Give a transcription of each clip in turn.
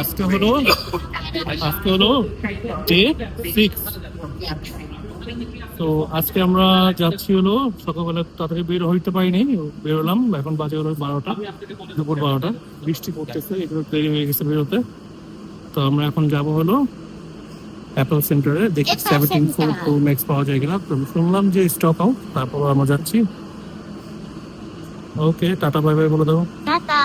আজকে হলো? আজকে হলো ডে সিক্স। তো আজকে আমরা যাচ্ছি হলো সকালবেলা তাড়াতাড়ি বের হইতে পারিনি বেরোলাম এখন বাজে হলো বারোটা দুপুর বারোটা। বৃষ্টি পড়তেছে এগুলো দেরি হয়ে গেছে বেরোতে। তো আমরা এখন যাব হলো অ্যাপল সেন্টারে দেখি সেভেন্টিন ফোর. প্রো ম্যাক্স পাওয়া যায় কিনা। তো শুনলাম যে স্টক আউট তারপর আমরা যাচ্ছি ওকে টাটা বাই বাই বলে দেবো টাটা।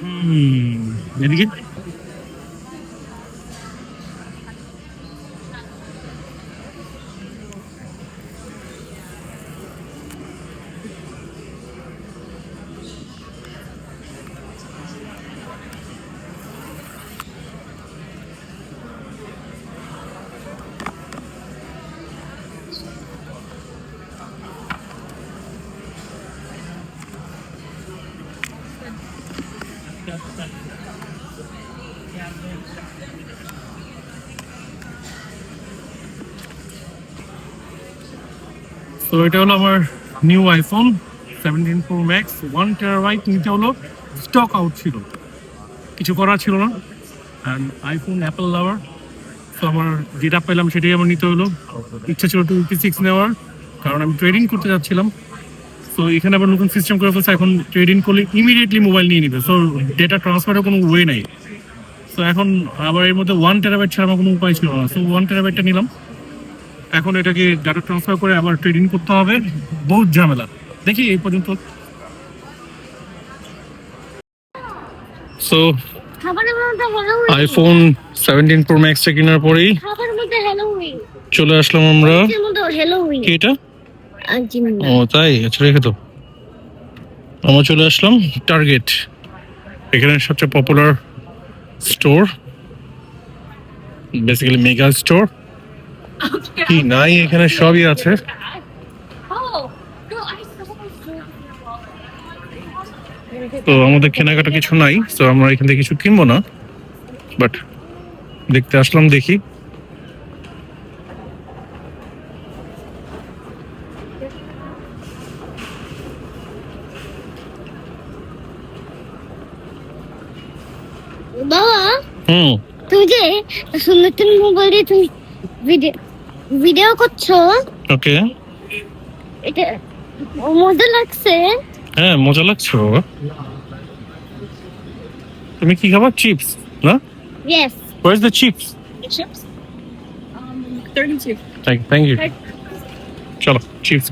হুম এদিকে? তো এটা হলো আমার new iPhone seventeen Pro Max one terabyte নিতে হলো। স্টক আউট ছিল। কিছু করার ছিল না। অ্যান্ড আইফোন অ্যাপেল লাভার তো আমার যেটা পেলাম সেটাই আমার নিতে হলো। ইচ্ছা ছিল টোয়েন্টি সিক্স নেওয়ার, কারণ আমি ট্রেডিং করতে যাচ্ছিলাম। তো এখানে আবার নতুন সিস্টেম করে ফেলছে। এখন ট্রেডিং করলে ইমিডিয়েটলি মোবাইল নিয়ে নিবে। সো ডেটা ট্রান্সফারের কোনো ওয়ে নেই। তো এখন আবার এর মধ্যে ওয়ান টেরাবাইট ছাড়া আমার কোনো উপায় ছিল না। সো ওয়ান টেরাবাইটটা নিলাম। এখন এটাকে ডাটা ট্রান্সফার করে আবার ট্রেডিং করতে হবে। বহুত ঝামেলা। দেখি এই পর্যন্ত। সো আইফোন সেভেন্টিন প্রো ম্যাক্সটা কেনার পরেই চলে আসলাম আমরা। কি এটা? ও তাই? আচ্ছা রেখে তো আমরা চলে আসলাম টার্গেট এখানে সবচেয়ে popular store basically mega store কি নাই? এখানে সবই আছে? Oh, তো আমাদের কেনাকাটা কিছু নাই তো আমরা এখান থেকে কিছু কিনবো না। বাট দেখতে আসলাম দেখি বাবা হুম। তুমি যে সুন্দর মোবাইল দিয়ে তুমি ভিডিও ভিডিও করছ ওকে। এটা মজা লাগছে। হ্যাঁ মজা লাগছে বাবা তুমি কি খাবার চিপস না? Yes Where's the chips? Chips? Um, 32. Thank, thank you. চলো চিপস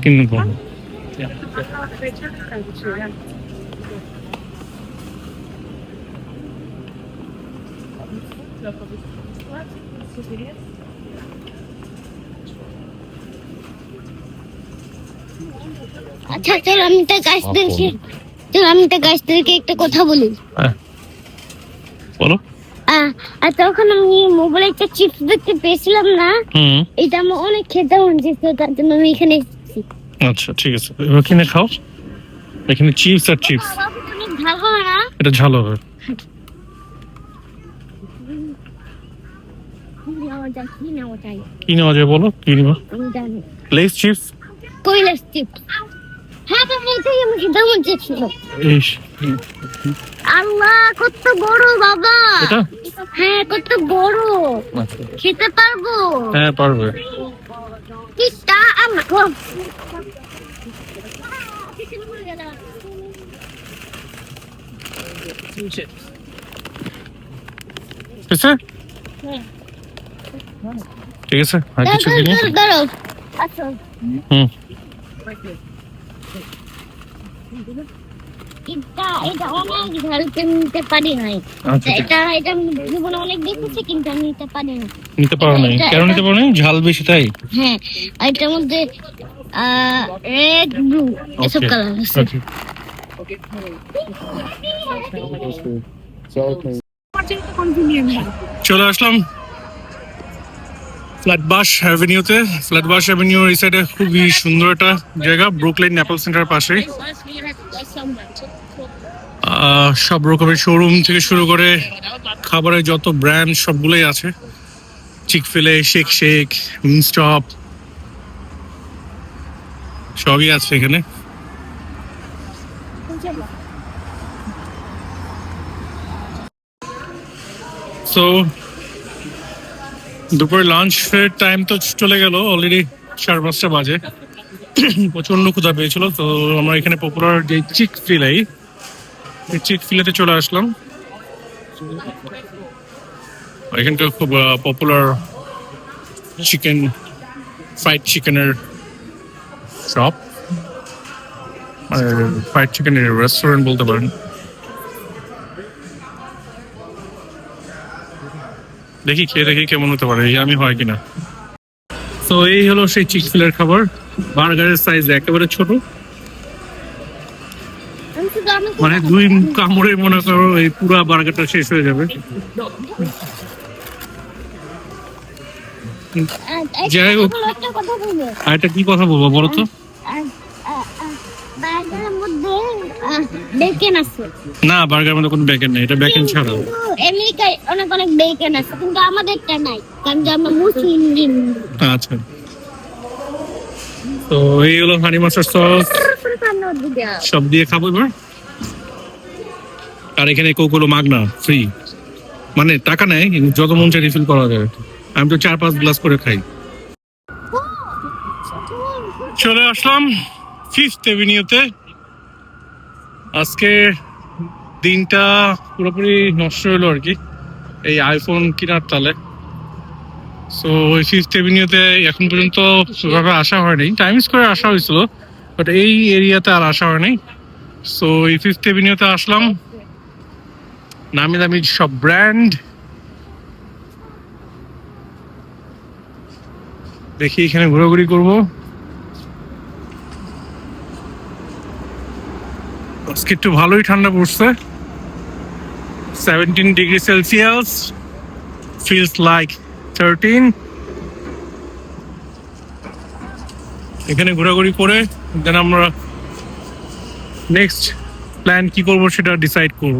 কিনবো আচ্ছা চলো আমি তা গাছদেরকে চলো আমি তা গাছদেরকে একটা কথা বলি। হ্যাঁ। বলো। আর তখন আমি মোবাইলে একটা চিপস দেখতে পেয়েছিলাম না? এটা আমার অনেক খেতে মন চেয়েছিল তার জন্য আমি এখানে এসেছি। আচ্ছা ঠিক আছে। কিনে খাও। এখানে চিপস আর চিপস অনেক ভালো হবে না? এটা ঝাল হবে কি নেওয়া যায় কি নেওয়া যায় কি নেওয়া? যায় বলো কি নেব লেস চিপস কৈলাস চিপস হ্যাঁ বাবা এটাই আমার খেতে মন চেয়েছিল এই আল্লাহ কত বড় বাবা। এটা? হ্যাঁ কত বড়। আচ্ছা। খেতে পারব? হ্যাঁ পারবে। কিটা আমার ঠিক আছে ঠিক আছে? আর কিছু কিনি দাঁড়াও হুম। এটা এটা অনেক ঝালকে নিতে পারি নাই। এটা এটা জীবনে অনেক দেখেছি কিন্তু আমি নিতে পারি না নিতে পারো নাই? কেন নিতে পারো নাই? ঝাল বেশি তাই? হ্যাঁ এটার মধ্যে রেড ব্লু এসব কালার আছে। আচ্ছা। চলে আসলাম। ফ্ল্যাট বাস অ্যাভিনিউতে ফ্ল্যাট বাস অ্যাভিনিউ এই সাইডে খুবই সুন্দর একটা জায়গা ব্রুকলাইন অ্যাপল সেন্টার পাশে সব রকমের শোরুম থেকে শুরু করে খাবারের যত ব্র্যান্ড সবগুলোই আছে। চিক ফেলে শেক শেক স্টপ সবই আছে এখানে। সো দুপুরে লাঞ্চের টাইম তো চলে গেল অলরেডি সাড়ে পাঁচটা বাজে। প্রচণ্ড ক্ষুধা পেয়েছিল, তো আমরা এখানে পপুলার যে চিক ফিলাই চিক ফিলেতে চলে আসলাম। এখানকার খুব পপুলার চিকেন ফ্রাইড চিকেনের শপ আর ফ্রাইড চিকেনের রেস্টুরেন্ট বলতে পারেন। দেখি খেয়ে দেখি কেমন হতে পারে আমি হয় কিনা। তো এই হলো সেই চিক ফিলের খাবার বার্গারের সাইজ একেবারে ছোট। মানে দুই কামড়ে মনে করো এই পুরো বার্গারটা শেষ হয়ে যাবে। যাই হোক। আর এটা কি কথা বলব বলো তো? না বার্গার মধ্যে কোনো বেকেন নেই এটা বেকেন ছাড়া আমেরিকায় অনেক অনেক বেকেন আছে কিন্তু আমাদেরটা নাই কারণ যে আমরা মুসলিম। আচ্ছা। তো এই হলো হানি মাছের সস সব দিয়ে খাব এবার। আর এখানে কোকোলো মাগনা ফ্রি মানে টাকা নেয় কিন্তু যত মন চাই রিফিল করা যাবে আমি তো চার পাঁচ গ্লাস করে খাই। চলে আসলাম। ফিফথ এভিনিউতে আজকে দিনটা পুরোপুরি নষ্ট হলো আর কি। এই আইফোন কেনার তালে। সো ওই ফিফথ এভিনিউতে এখন পর্যন্ত সেভাবে আসা হয়নি। টাইম স্কোয়ারে আসা হয়েছিল বাট এই এরিয়াতে আর আসা হয়নি। সো এই ফিফথ এভিনিউতে আসলাম। নামি দামি সব ব্র্যান্ড দেখি এখানে ঘোরাঘুরি করব। একটু ভালোই ঠান্ডা পড়ছে। Seventeen degree Celsius feels like thirteen এখানে ঘোরাঘুরি করে দেন আমরা নেক্সট প্ল্যান কি করব সেটা ডিসাইড করব.